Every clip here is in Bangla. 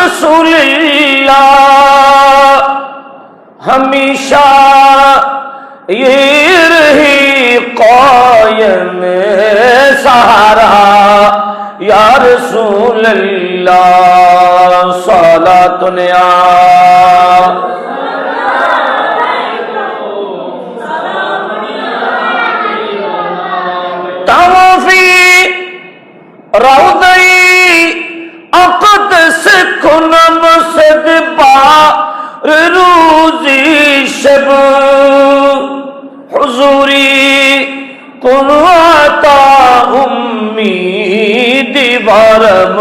رسول اللہ ہمیشہ یہ رہی قائم سہارا۔ یا رسول اللہ سالا دنیا روئی اپ کنم صدبا روزی شب حضوری قلواتا امی دیوارم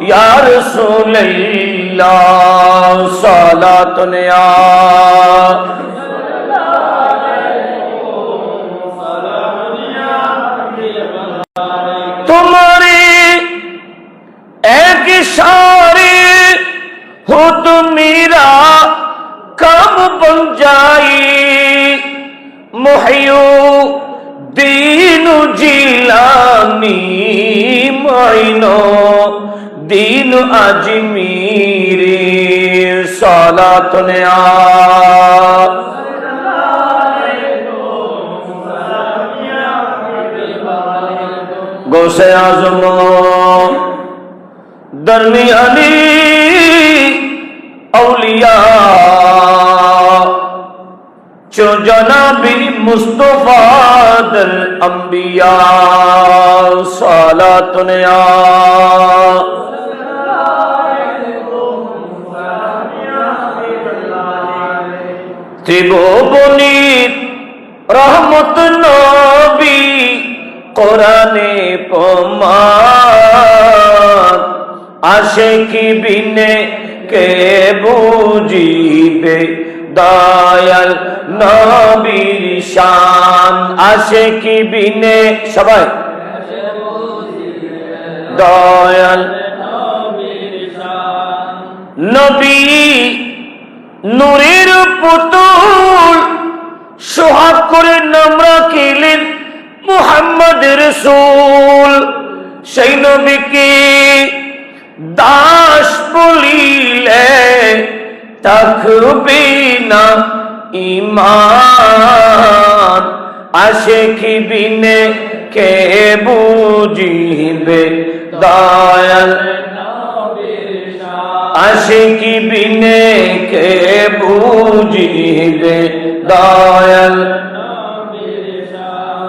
یا رسول اللہ صلات نیا تم हो तो मेरा कम बन जाई मुहयो दीन जिलानी माइनो दीन अजमीरे साला तुनिया गोसे आजम दरमियानी اولیاء۔ چو جناب مصطفیٰ دل انبیاء صالات نیا بنیت رحمت نبی قرآن پما আসে কি বিনে কে বুঝিবে? দয়াল নবীর শান। আসে কি বিনে সবাই। দয়াল নবী নূরের পুতুল সোহাগ করে নাম রাখিলেন মুহাম্মদ রসুল। সেই নবীকে দাস বলিলে থাকবে না ইমান আসে কি বিনে কে বুঝিবে? দয়াল। আশিকি বিনে কে বুঝিবে? দয়াল।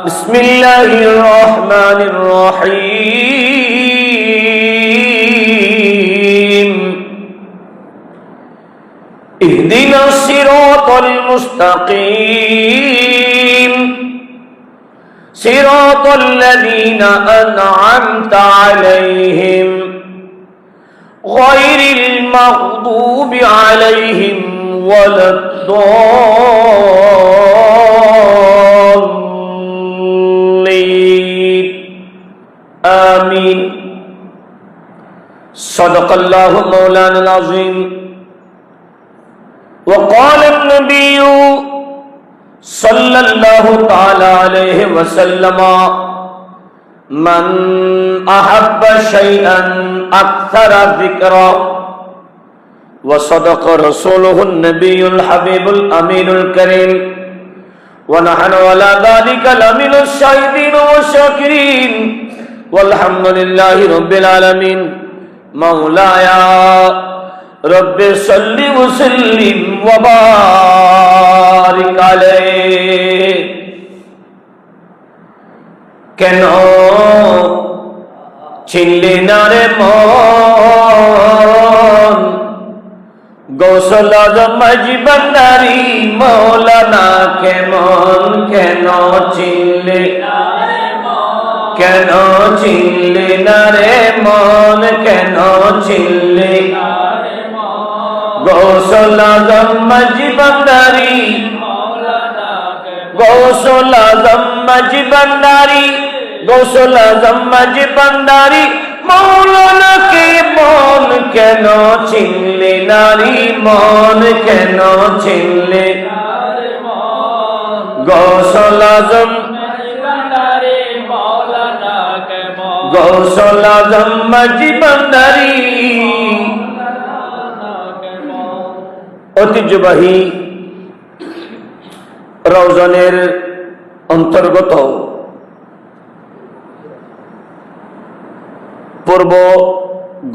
বিসমিল্লাহির রহমানির রহিম। المستقيم. صراط الذين أنعمت عليهم غير المغضوب عليهم ولا الضالين. آمين. صدق الله مولانا العظيم. وقال النبي صلى الله تعالى عليه وسلم من أحب شيئا أكثر ذكرا وصدق رسوله النبي الحبيب الأمين الكريم ونحن على ذلك لمن الشاهدين والشاكرين والحمد لله رب العالمين مولاي رب صل وسلم وبارك عليه কেন চিনলি না রে মন গৌসল মাঝি বান্দারি মৌলানা কেমন কেন চিনলে কেন চিনলে না রে মন কেন চিনলে গৌসল মাঝি বান্দারি গৌসল মাঝি বান্দারি গৌসল মাঝি বান্দারি মৌলানাকে মন কেন চিনলে? নারী মন কেন চিনলে? গৌসল আজম গৌসল আজম মাঝি ঐতিহ্যবাহী রওজনের অন্তর্গত পূর্ব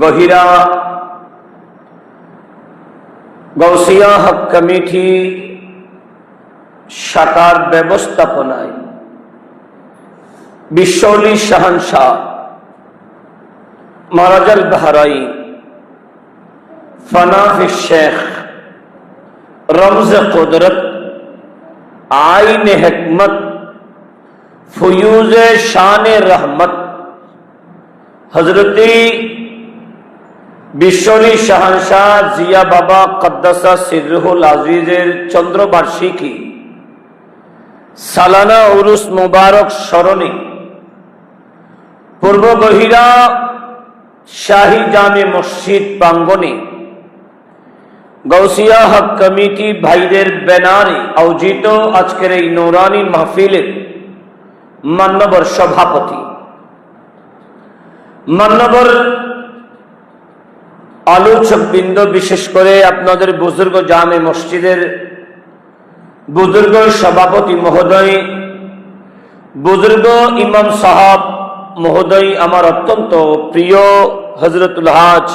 গহিরা গৌসিয়া হক কমিটি শাখার ব্যবস্থাপনায় বিশ্বলি শাহানশাহ মারাজাল বাহারাই ফনাফ শেখ رمز قدرت، آئین حکمت، فیوز شان رحمت۔ حضرتی بشوری شہنشاہ ضیا بابا قدسہ سرح العزیز چندر بارشیکی سالانہ عرس مبارک شرونی۔ পূর্ব বহিরা شاہی জামে মসজিদ پانگونی۔ গৌসিয়া হক কমিটি ভাইদের ব্যানারে আয়োজিত আজকের এই নৌরানি মাহফিলের মান্যবর সভাপতি। মান্যবর আলোচক বৃন্দ বিশেষ করে আপনাদের বুজুর্গ জামে মসজিদের বুজুর্গ সভাপতি মহোদয়, বুজুর্গ ইমাম সাহাব মহোদয়, আমার অত্যন্ত প্রিয় হজরতুল হাজ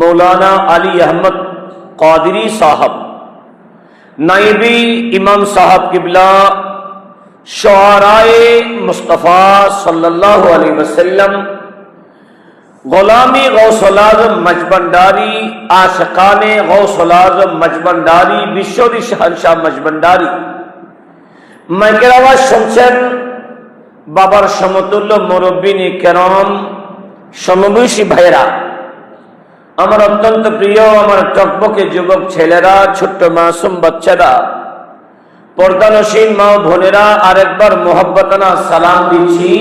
মৌলানা আলী আহমদ কাদিরি সাহাব। নাইবি ইমাম সাহাব কিবলা শোয়ারায় মুস্তফা সাল্লাল্লাহু আলাইহি ওয়াসাল্লাম, গোলামি গৌসল আজম মজবন্ডারি, আশকানে গৌসল আজম মজবন্ডারি, বিশ্বরী শাহনশাহ মজবন্ডারি। আওয়াজ শুনছেন বাবার সমতুল্য মুরব্বিনী কেরম, সমবয়সী ভাইয়েরা। আমার অত্যন্ত প্রিয়, আমার টকবকে যুবক ছেলেরা, ছোট্ট মাসুম বাচ্চারা, পর্দানসীন মা বোনেরা, আরেকবার মোহব্বতনা সালাম দিচ্ছি।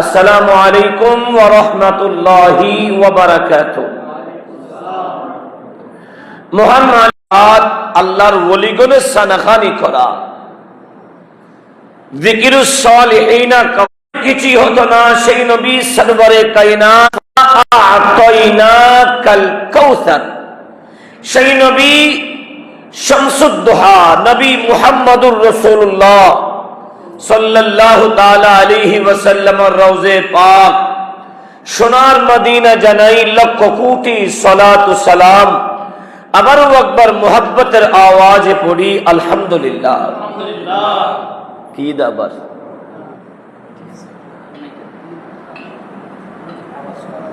আসসালামু আলাইকুম ওয়া রাহমাতুল্লাহি মহান আল্লাহর ওলিগণের সানাখানি করা। সালিহিনা কিছুই হতো না সেই নবী সরবরে কাল কাউসার। সেই নবী শামসুদ্দোহা নবী মুহাম্মদুর রাসূলুল্লাহ সাল্লাল্লাহু তাআলা আলাইহি ওয়াসাল্লামের রওজে পাক সোনার মদিনা জানাই লক্ষ কোটি সালাতু সালাম আবারও একবার মোহাব্বতের আওয়াজে পড়ি আলহামদুলিল্লাহ। কি দাবার।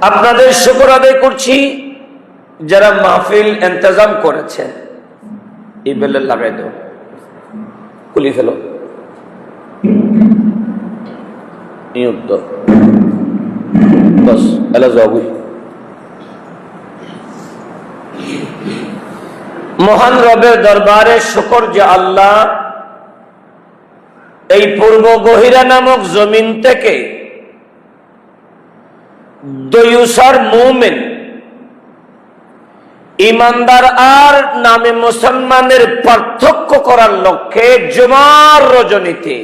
আপনাদের শুকর আদায় করছি, যারা মাহফিল ইন্তজাম করেছেন। মহান রবের দরবারে শুকর যে আল্লাহ এই পূর্ব গহিরা নামক জমিন থেকে দয়ুসার মুমেন ইমানদার আর নামে মুসলমানের পার্থক্য করার লক্ষ্যে জুমার রজনীতে।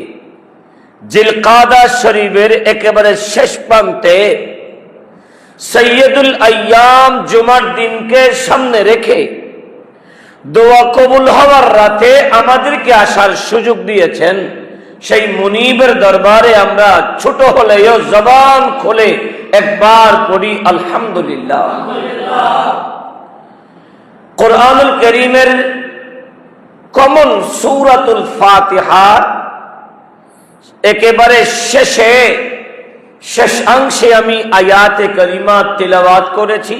জিলকাদা শরীফের একেবারে শেষ প্রান্তে সৈয়দুল আয়াম জুমার দিনকে সামনে রেখে দোয়া কবুল হওয়ার রাতে আমাদেরকে আসার সুযোগ দিয়েছেন। সেই মুনিবের দরবারে আমরা ছোট হলেও জবান খুলে একবার পড়ি, আলহামদুলিল্লাহ। কোরআনুল করিমের কমন সৌরাতুল ফাতিহার একেবারে শেষে শেষাংশে আমি আয়াতে করিমা তিলাবাত করেছি।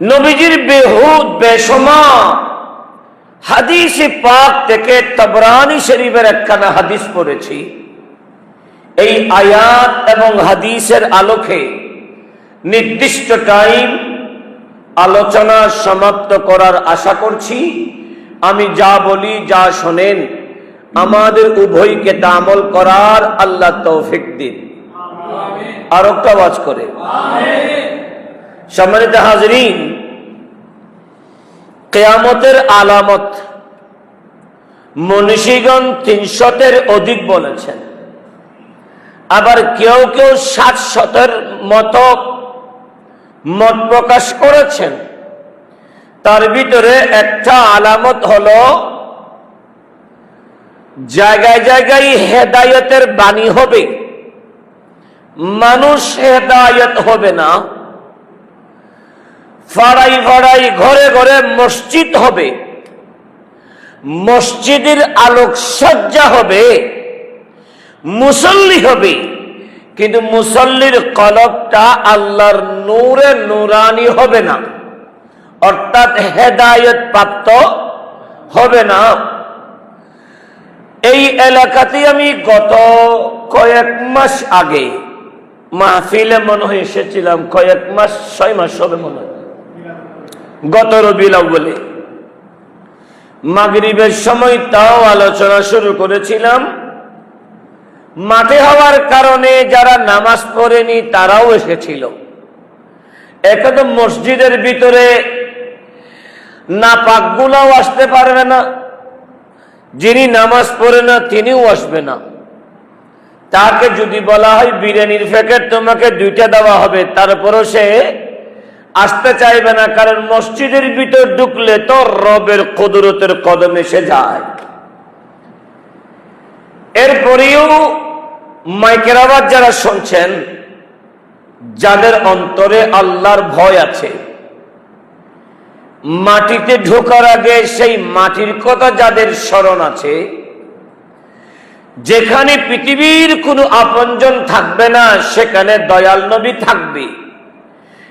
নবীজির বেহুদ বেসমা হাদিসে পাক থেকে তবরানি শরীফের একখানা হাদিস পড়েছি। এই আয়াত এবং হাদিসের আলোকে নির্দিষ্ট টাইম আলোচনা সমাপ্ত করার আশা করছি। আমি যা বলি যা শোনেন আমাদের উভয়কে তা আমল করার আল্লাহ তৌফিক দিন। আর একটা আওয়াজ করে। সম্মানিত হাজরিন কেয়ামতের আলামত মনীষীগণ তিনশতের অধিক বলেছেন। আবার কেউ কেউ ষাট শতের মতো মত প্রকাশ করেছেন। তার ভিতরে একটা আলামত হল, জায়গায় জায়গায় হেদায়তের বাণী হবে। মানুষ হেদায়ত হবে না। ফাড়াই ফাড়াই ঘরে ঘরে মসজিদ হবে। মসজিদের আলোক সজ্জা হবে। মুসল্লি হবে। কিন্তু মুসল্লির কলবটা আল্লাহর নূরে নুরানি হবে না। অর্থাৎ হেদায়ত প্রাপ্ত হবে না। এই এলাকাতে আমি গত কয়েক মাস আগে মাহফিলে মনে হয় এসেছিলাম। কয়েক মাস, ছয় মাস হবে মনে হয়। গত রবিল বলে মাগরিবের সময় তাও আলোচনা শুরু করেছিলাম। মাঠে হওয়ার কারণে যারা নামাজ পড়েনি তারাও এসেছিল। একদম মসজিদের ভিতরে না পাকগুলাও আসতে পারবে না। যিনি নামাজ পড়ে না, তিনিও আসবে না। তাকে যদি বলা হয় বিরিয়ানির প্যাকেট তোমাকে দুইটা দেওয়া হবে, তারপরও সে আসতে চাইবে না, কারণ মসজিদের ভিতর ঢুকলে তো রবের কদরতের কদম এসে যায়। এরপরেও মাইকের আবার যারা শুনছেন, যাদের অন্তরে আল্লাহর ভয় আছে, মাটিতে ঢোকার আগে সেই মাটির কথা যাদের স্মরণ আছে, যেখানে পৃথিবীর কোনো আপনজন থাকবে না, সেখানে দয়াল নবী থাকবে।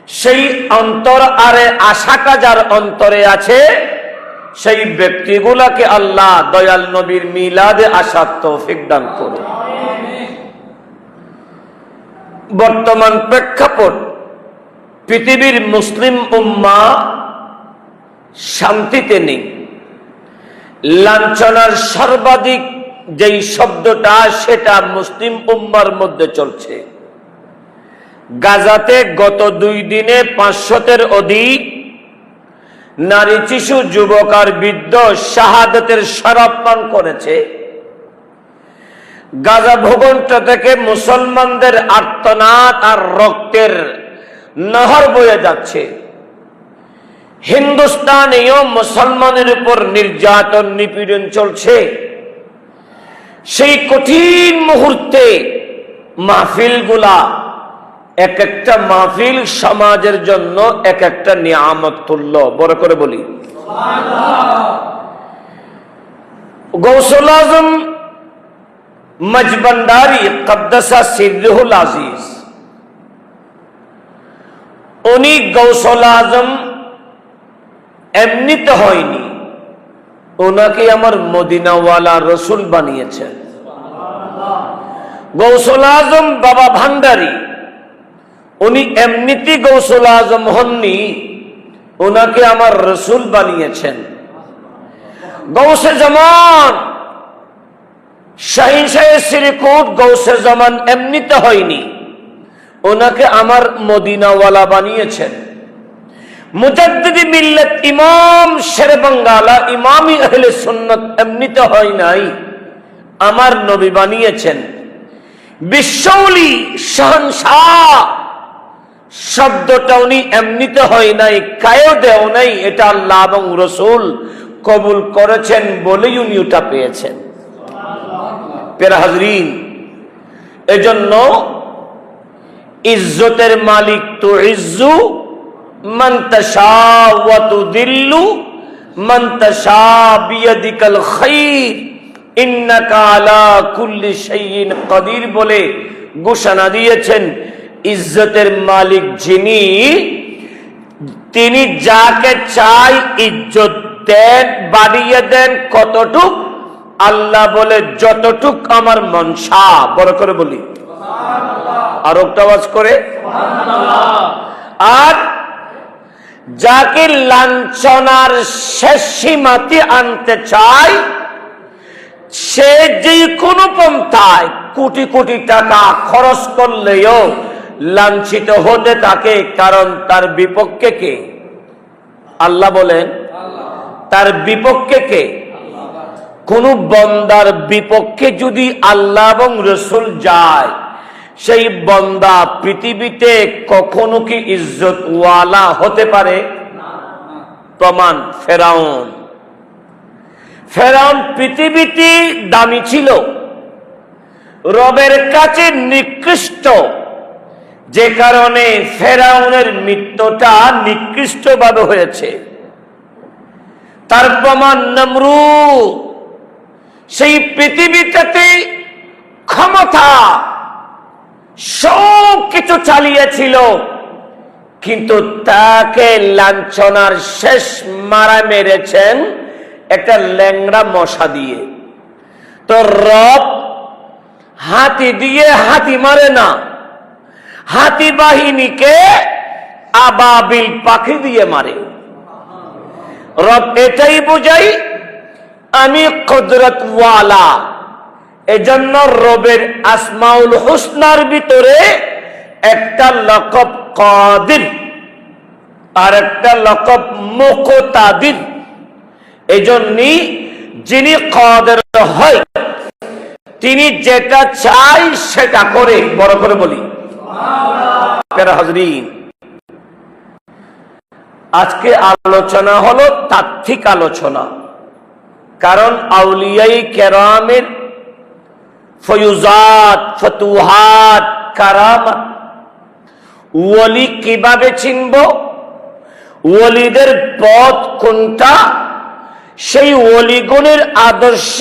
সেই অন্তর আরে আশাটা যার অন্তরে আছে, সেই ব্যক্তিগুলাকে আল্লাহ দয়াল নবীর মিলাদে আশার তৌফিক দান করুন। বর্তমান প্রেক্ষাপট, পৃথিবীর মুসলিম উম্মা শান্তিতে নেই। লাঞ্ছনার সর্বাধিক যেই শব্দটা, সেটা মুসলিম উম্মার মধ্যে চলছে। গাজাতে গত দুই দিনে পাঁচশতের অধিক নারী শিশু, যুবক আর বৃদ্ধ শাহাদতের শরাব পান করেছে। গাজা ভূগণ্ড থেকে মুসলমানদের আর্তনাদ আর রক্তের নহর বয়ে যাচ্ছে। হিন্দুস্তানেও মুসলমানের উপর নির্যাতন নিপীড়ন চলছে। সেই কঠিন মুহূর্তে মাহফিলগুলা এক একটা মাহফিল সমাজের জন্য এক একটা নিয়ামত তুল্য। বড় করে বলি। গৌসুল আজম মজবন্দারি কদ্দসা সিদ্দুল আজিজ। উনি গৌসল আজম এমনিতে হয়নি। ওনাকে আমার মদিনাওয়ালা রসুল বানিয়েছেন। গৌসল আজম বাবা ভান্ডারী। উনি এমনিতে গৌসল আজম হননি ওনাকে আমার রসুল বানিয়েছেন। গৌসে জমান, শাহিন শাহের শ্রীকুট গৌসে জমান এমনিতে হয়নি। ওনাকে আমার মদিনাওয়ালা বানিয়েছেন। মুজাদ্দিদি মিল্লত ইমাম শের বাঙ্গালা ইমামি আহলে সুন্নত এমনিতে হয় নাই, আমার নবী বানিয়েছেন। বিশ্বলি শাহনশাহ শব্দটা উনি এমনিতে হয় নাই, কায়ও দেও নাই, এটা আল্লাহ এবং রসুল কবুল করেছেন বলেই উনি ওটা পেয়েছেন। পেরা হাজরিন, এজন্য ইজ্জতের মালিক তো ইজ্জু মন্তশা ওয়াতু দিল্লু মন্তশা বিয়াদিকাল খাইর, ইন্নাকা আলা কুল্লি কদির বলে ঘোষণা দিয়েছেন। ইজ্জতের মালিক যিনি তিনি যাকে চাই ইজ্জত দেন বাড়িয়ে দেন কতটুক? আল্লাহ বলে যতটুক আমার মনসা বড় করে বলি। আর আওয়াজ করে। আর যাকে লাঞ্ছনার শেষ সীমাতে আনতে চাই সে যে কোনো পন্থায় কোটি কোটি টাকা খরচ করলেও লাঞ্ছিত হতে থাকে কারণ তার বিপক্ষে কে? আল্লাহ বলেন, তার বিপক্ষে কে? কোন বন্দার বিপক্ষে যদি আল্লাহ এবং রসুল যায়, সেই বন্দা পৃথিবীতে কখনো কি ইজ্জত ওয়ালা হতে পারে? প্রমাণ, ফেরাউন। ফেরাউন পৃথিবীতে দামি ছিল, রবের কাছে নিকৃষ্ট যে কারণে ফেরাউনের মৃত্যুটা নিকৃষ্টভাবে হয়েছে। তার প্রমাণ নমরু, সেই পৃথিবীটাতে ক্ষমতা সব কিছু চালিয়েছিল, কিন্তু তাকে লাঞ্ছনার শেষ মারা মেরেছেন একটা ল্যাংড়া মশা দিয়ে। তো রব হাতি দিয়ে হাতি মারে না। হাতি বাহিনীকে আবাবিল পাখি দিয়ে মারে। রব এটাই বোঝাই, আমি কদরত এজন্য রবের আসমাউল হুসনার ভিতরে একটা লকব কাদির আর একটা লকব মুকতাদির। এজন্যই যিনি কদের হয়, তিনি যেটা চাই সেটা করে, বড় করে বলি। আজকে আলোচনা হলো তাত্ত্বিক আলোচনা। কারণ আউলিয়াই কেরামের ফয়ুজাত, ফতুহাত কারামাত ওলি কীভাবে চিনব? ওলিদের পথ কোনটা? সেই ওলিগুণের আদর্শ